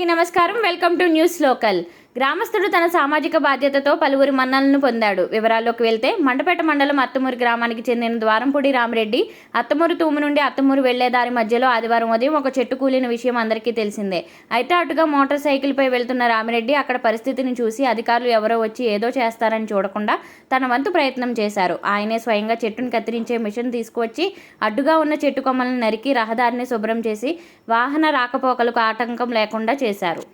నమస్కారం. Welcome to news local. గ్రామస్తుడు తన సామాజిక బాధ్యతతో పలువురి మన్నలను పొందాడు. వివరాల్లోకి వెళ్తే మండపేట మండలం అత్తమూరు గ్రామానికి చెందిన ద్వారంపూడి రామరెడ్డి అత్తమూరు తూము నుండి అత్తమూరు వెళ్ళే దారి మధ్యలో ఆదివారం ఉదయం ఒక చెట్టు కూలిన విషయం అందరికీ తెలిసిందే. అయితే అటుగా మోటార్ సైకిల్పై వెళ్తున్న రామిరెడ్డి అక్కడ పరిస్థితిని చూసి అధికారులు ఎవరో వచ్చి ఏదో చేస్తారని చూడకుండా తన వంతు ప్రయత్నం చేశారు. ఆయనే స్వయంగా చెట్టును కత్తిరించే మిషన్ తీసుకువచ్చి అడ్డుగా ఉన్న చెట్టు కొమ్మలను నరికి రహదారిని శుభ్రం చేసి వాహన రాకపోకలకు ఆటంకం లేకుండా చేశారు.